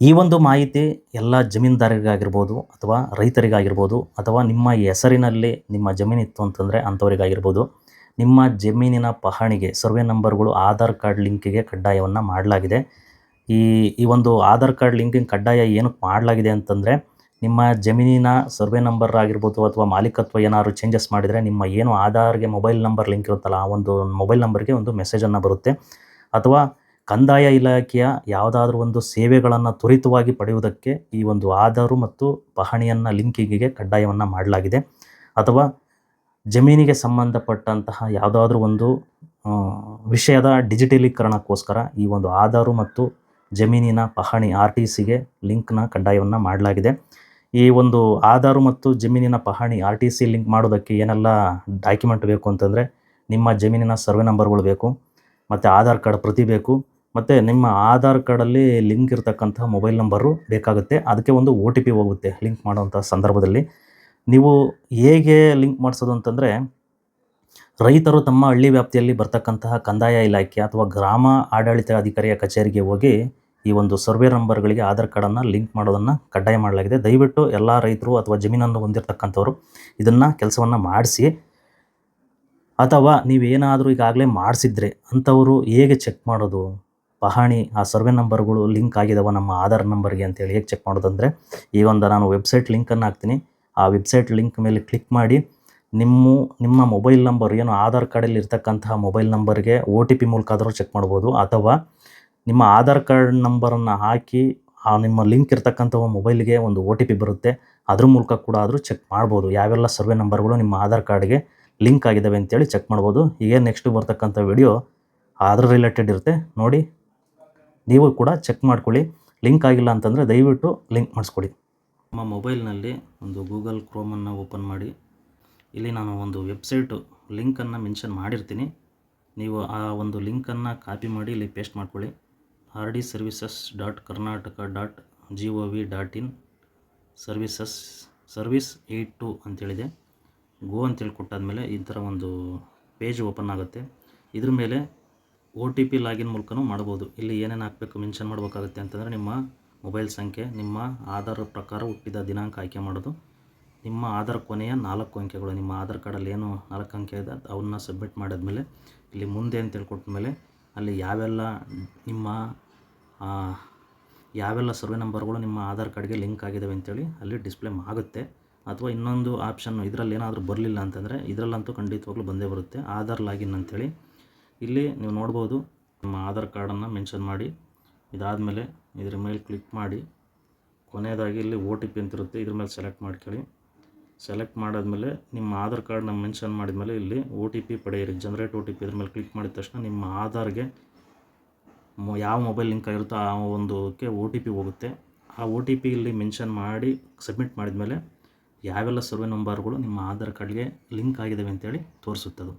ಈ ಒಂದು ಮಾಹಿತಿ ಎಲ್ಲ ಜಮೀನ್ದಾರರಿಗಾಗಿರ್ಬೋದು ಅಥವಾ ರೈತರಿಗಾಗಿರ್ಬೋದು ಅಥವಾ ನಿಮ್ಮ ಹೆಸರಿನಲ್ಲಿ ನಿಮ್ಮ ಜಮೀನಿತ್ತು ಅಂತಂದರೆ ಅಂಥವರಿಗಾಗಿರ್ಬೋದು, ನಿಮ್ಮ ಜಮೀನಿನ ಪಹಣಿಗೆ ಸರ್ವೆ ನಂಬರ್ಗಳು ಆಧಾರ್ ಕಾರ್ಡ್ ಲಿಂಕಿಗೆ ಕಡ್ಡಾಯವನ್ನು ಮಾಡಲಾಗಿದೆ. ಈ ಈ ಒಂದು ಆಧಾರ್ ಕಾರ್ಡ್ ಲಿಂಕಿಂಗ್ ಕಡ್ಡಾಯ ಏನಕ್ಕೆ ಮಾಡಲಾಗಿದೆ ಅಂತಂದರೆ ನಿಮ್ಮ ಜಮೀನಿನ ಸರ್ವೆ ನಂಬರ್ ಆಗಿರ್ಬೋದು ಅಥವಾ ಮಾಲೀಕತ್ವ ಏನಾದ್ರು ಚೇಂಜಸ್ ಮಾಡಿದರೆ ನಿಮ್ಮ ಏನು ಆಧಾರ್ಗೆ ಮೊಬೈಲ್ ನಂಬರ್ ಲಿಂಕ್ ಇರುತ್ತಲ್ಲ ಆ ಒಂದು ಮೊಬೈಲ್ ನಂಬರ್ಗೆ ಒಂದು ಮೆಸೇಜನ್ನು ಬರುತ್ತೆ. ಅಥವಾ ಕಂದಾಯ ಇಲಾಖೆಯ ಯಾವುದಾದ್ರೂ ಒಂದು ಸೇವೆಗಳನ್ನು ತ್ವರಿತವಾಗಿ ಪಡೆಯುವುದಕ್ಕೆ ಈ ಒಂದು ಆಧಾರು ಮತ್ತು ಪಹಣಿಯನ್ನು ಲಿಂಕಿಂಗಿಗೆ ಕಡ್ಡಾಯವನ್ನು ಮಾಡಲಾಗಿದೆ. ಅಥವಾ ಜಮೀನಿಗೆ ಸಂಬಂಧಪಟ್ಟಂತಹ ಯಾವುದಾದ್ರೂ ಒಂದು ವಿಷಯದ ಡಿಜಿಟಲೀಕರಣಕ್ಕೋಸ್ಕರ ಈ ಒಂದು ಆಧಾರು ಮತ್ತು ಜಮೀನಿನ ಪಹಣಿ ಆರ್ ಟಿ ಸಿಗೆ ಲಿಂಕ್ನ ಕಡ್ಡಾಯವನ್ನು ಮಾಡಲಾಗಿದೆ. ಈ ಒಂದು ಆಧಾರು ಮತ್ತು ಜಮೀನಿನ ಪಹಣಿ ಆರ್ ಟಿ ಸಿ ಲಿಂಕ್ ಮಾಡೋದಕ್ಕೆ ಏನೆಲ್ಲ ಡಾಕ್ಯುಮೆಂಟ್ ಬೇಕು ಅಂತಂದರೆ, ನಿಮ್ಮ ಜಮೀನಿನ ಸರ್ವೆ ನಂಬರ್ಗಳು ಬೇಕು, ಮತ್ತು ಆಧಾರ್ ಕಾರ್ಡ್ ಪ್ರತಿ ಬೇಕು ಮತ್ತು ನಿಮ್ಮ ಆಧಾರ್ ಕಾರ್ಡಲ್ಲಿ ಲಿಂಕ್ ಇರತಕ್ಕಂಥ ಮೊಬೈಲ್ ನಂಬರು ಬೇಕಾಗುತ್ತೆ. ಅದಕ್ಕೆ ಒಂದು ಒ ಟಿ ಪಿ ಹೋಗುತ್ತೆ. ಲಿಂಕ್ ಮಾಡುವಂಥ ಸಂದರ್ಭದಲ್ಲಿ. ನೀವು ಹೇಗೆ ಲಿಂಕ್ ಮಾಡಿಸೋದು ಅಂತಂದರೆ, ರೈತರು ತಮ್ಮ ಹಳ್ಳಿ ವ್ಯಾಪ್ತಿಯಲ್ಲಿ ಬರ್ತಕ್ಕಂತಹ ಕಂದಾಯ ಇಲಾಖೆ ಅಥವಾ ಗ್ರಾಮ ಆಡಳಿತ ಅಧಿಕಾರಿಯ ಕಚೇರಿಗೆ ಹೋಗಿ ಈ ಒಂದು ಸರ್ವೆ ನಂಬರ್ಗಳಿಗೆ ಆಧಾರ್ ಕಾರ್ಡನ್ನು ಲಿಂಕ್ ಮಾಡೋದನ್ನು ಕಡ್ಡಾಯ ಮಾಡಲಾಗಿದೆ. ದಯವಿಟ್ಟು ಎಲ್ಲ ರೈತರು ಅಥವಾ ಜಮೀನನ್ನು ಹೊಂದಿರತಕ್ಕಂಥವ್ರು ಇದನ್ನು ಕೆಲಸವನ್ನು ಮಾಡಿಸಿ. ಅಥವಾ ನೀವೇನಾದರೂ ಈಗಾಗಲೇ ಮಾಡಿಸಿದ್ರೆ ಅಂಥವರು ಹೇಗೆ ಚೆಕ್ ಮಾಡೋದು? ಪಹಣಿ, ಆ ಸರ್ವೆ ನಂಬರ್ಗಳು ಲಿಂಕ್ ಆಗಿದಾವ ನಮ್ಮ ಆಧಾರ್ ನಂಬರ್ಗೆ ಅಂತೇಳಿ ಹೇಗೆ ಚೆಕ್ ಮಾಡೋದಂದರೆ ಈ ಒಂದು ನಾನು ವೆಬ್ಸೈಟ್ ಲಿಂಕನ್ನು ಹಾಕ್ತೀನಿ. ಆ ವೆಬ್ಸೈಟ್ ಲಿಂಕ್ ಮೇಲೆ ಕ್ಲಿಕ್ ಮಾಡಿ ನಿಮ್ಮ ನಿಮ್ಮ ಮೊಬೈಲ್ ನಂಬರ್, ಏನು ಆಧಾರ್ ಕಾರ್ಡಲ್ಲಿ ಇರ್ತಕ್ಕಂತಹ ಮೊಬೈಲ್ ನಂಬರ್ಗೆ ಒ ಟಿ ಪಿ ಮೂಲಕ ಆದರೂ ಚೆಕ್ ಮಾಡ್ಬೋದು. ಅಥವಾ ನಿಮ್ಮ ಆಧಾರ್ ಕಾರ್ಡ್ ನಂಬರನ್ನು ಹಾಕಿ ಆ ನಿಮ್ಮ ಲಿಂಕ್ ಇರ್ತಕ್ಕಂಥ ಮೊಬೈಲ್ಗೆ ಒಂದು ಒ ಟಿ ಪಿ ಬರುತ್ತೆ. ಅದ್ರ ಮೂಲಕ ಕೂಡ ಆದರೂ ಚೆಕ್ ಮಾಡ್ಬೋದು. ಯಾವೆಲ್ಲ ಸರ್ವೆ ನಂಬರ್ಗಳು ನಿಮ್ಮ ಆಧಾರ್ ಕಾರ್ಡ್ಗೆ ಲಿಂಕ್ ಆಗಿದ್ದಾವೆ ಅಂತೇಳಿ ಚೆಕ್ ಮಾಡ್ಬೋದು. ಈಗ ನೆಕ್ಸ್ಟ್ ಬರ್ತಕ್ಕಂಥ ವಿಡಿಯೋ ಅದ್ರ ರಿಲೇಟೆಡ್ ಇರುತ್ತೆ. ನೋಡಿ ನೀವು ಕೂಡ ಚೆಕ್ ಮಾಡ್ಕೊಳ್ಳಿ. ಲಿಂಕ್ ಆಗಿಲ್ಲ ಅಂತಂದರೆ ದಯವಿಟ್ಟು ಲಿಂಕ್ ಮಾಡಿಸ್ಕೊಡಿ ನಮ್ಮ ಮೊಬೈಲ್ನಲ್ಲಿ ಒಂದು ಗೂಗಲ್ ಕ್ರೋಮನ್ನು ಓಪನ್ ಮಾಡಿ. ಇಲ್ಲಿ ನಾನು ಒಂದು ವೆಬ್ಸೈಟು ಲಿಂಕನ್ನು ಮೆನ್ಷನ್ ಮಾಡಿರ್ತೀನಿ. ನೀವು ಆ ಒಂದು ಲಿಂಕನ್ನು ಕಾಪಿ ಮಾಡಿ ಇಲ್ಲಿ ಪೇಸ್ಟ್ ಮಾಡ್ಕೊಳ್ಳಿ. R D services dot Karnataka dot G O V dot in services service eight two ಅಂತೇಳಿದೆ. Go ಅಂತೇಳಿ ಕೊಟ್ಟಾದಮೇಲೆ ಈ ಥರ ಒಂದು ಪೇಜ್ ಓಪನ್ ಆಗುತ್ತೆ. ಇದ್ರ ಮೇಲೆ ಒ ಟಿ ಪಿ ಲಾಗಿನ್ ಮೂಲಕನೂ ಮಾಡ್ಬೋದು. ಇಲ್ಲಿ ಏನೇನು ಹಾಕಬೇಕು ಮೆನ್ಷನ್ ಮಾಡಬೇಕಾಗುತ್ತೆ ಅಂತಂದರೆ ನಿಮ್ಮ ಮೊಬೈಲ್ ಸಂಖ್ಯೆ, ನಿಮ್ಮ ಆಧಾರ್ ಪ್ರಕಾರ ಹುಟ್ಟಿದ ದಿನಾಂಕ ಆಯ್ಕೆ ಮಾಡೋದು. ನಿಮ್ಮ ಆಧಾರ್ ಕೊನೆಯ ನಾಲ್ಕು ಅಂಕೆಗಳು, ನಿಮ್ಮ ಆಧಾರ್ ಕಾರ್ಡಲ್ಲಿ ಏನು ನಾಲ್ಕು ಅಂಕೆ ಇದೆ, ಅವನ್ನ ಸಬ್ಮಿಟ್ ಮಾಡಿದ್ಮೇಲೆ, ಇಲ್ಲಿ ಮುಂದೆ ಅಂತ ಹೇಳ್ಕೊಟ್ಟ ಮೇಲೆ ಅಲ್ಲಿ ಯಾವೆಲ್ಲ ನಿಮ್ಮ ಯಾವೆಲ್ಲ ಸರ್ವೆ ನಂಬರ್ಗಳು ನಿಮ್ಮ ಆಧಾರ್ ಕಾರ್ಡ್ಗೆ ಲಿಂಕ್ ಆಗಿದ್ದಾವೆ ಅಂತೇಳಿ ಅಲ್ಲಿ ಡಿಸ್ಪ್ಲೇ ಆಗುತ್ತೆ. ಅಥವಾ ಇನ್ನೊಂದು ಆಪ್ಷನ್ ಇದರಲ್ಲಿ ಏನಾದರೂ ಬರಲಿಲ್ಲ ಅಂತಂದರೆ ಇದರಲ್ಲಂತೂ ಖಂಡಿತವಾಗ್ಲೂ ಬಂದೇ ಬರುತ್ತೆ. ಆಧಾರ್ ಲಾಗಿನ್ ಅಂತೇಳಿ ಇಲ್ಲಿ ನೀವು ನೋಡ್ಬೋದು ನಿಮ್ಮ ಆಧಾರ್ ಕಾರ್ಡನ್ನು ಮೆನ್ಷನ್ ಮಾಡಿ. ಇದಾದಮೇಲೆ ಇದ್ರ ಮೇಲೆ ಕ್ಲಿಕ್ ಮಾಡಿ. ಕೊನೆಯದಾಗಿ ಇಲ್ಲಿ ಓ ಟಿ ಪಿ ಅಂತಿರುತ್ತೆ ಇದ್ರ ಮೇಲೆ ಸೆಲೆಕ್ಟ್ ಮಾಡ್ಕೊಳ್ಳಿ. ಸೆಲೆಕ್ಟ್ ಮಾಡಾದಮೇಲೆ ನಿಮ್ಮ ಆಧಾರ್ ಕಾರ್ಡ್ನ ಮೆನ್ಷನ್ ಮಾಡಿದ್ಮೇಲೆ ಇಲ್ಲಿ ಓ ಟಿ ಪಿ ಪಡೆಯಿರಿ ಜನ್ರೇಟ್ ಓ ಟಿ ಪಿ ಇದ್ರ ಮೇಲೆ ಕ್ಲಿಕ್ ಮಾಡಿದ ತಕ್ಷಣ ನಿಮ್ಮ ಆಧಾರ್ಗೆ ಯಾವ ಮೊಬೈಲ್ ಲಿಂಕ್ ಆಗಿರುತ್ತೋ ಆ ಒಂದಕ್ಕೆ ಓ ಟಿ ಪಿ ಹೋಗುತ್ತೆ. ಆ ಓ ಟಿ ಪಿ ಇಲ್ಲಿ ಮೆನ್ಷನ್ ಮಾಡಿ ಸಬ್ಮಿಟ್ ಮಾಡಿದ್ಮೇಲೆ ಯಾವೆಲ್ಲ ಸರ್ವೆ ನಂಬರ್ಗಳು ನಿಮ್ಮ ಆಧಾರ್ ಕಾರ್ಡ್ಗೆ ಲಿಂಕ್ ಆಗಿದ್ದಾವೆ ಅಂತೇಳಿ ತೋರಿಸುತ್ತದು.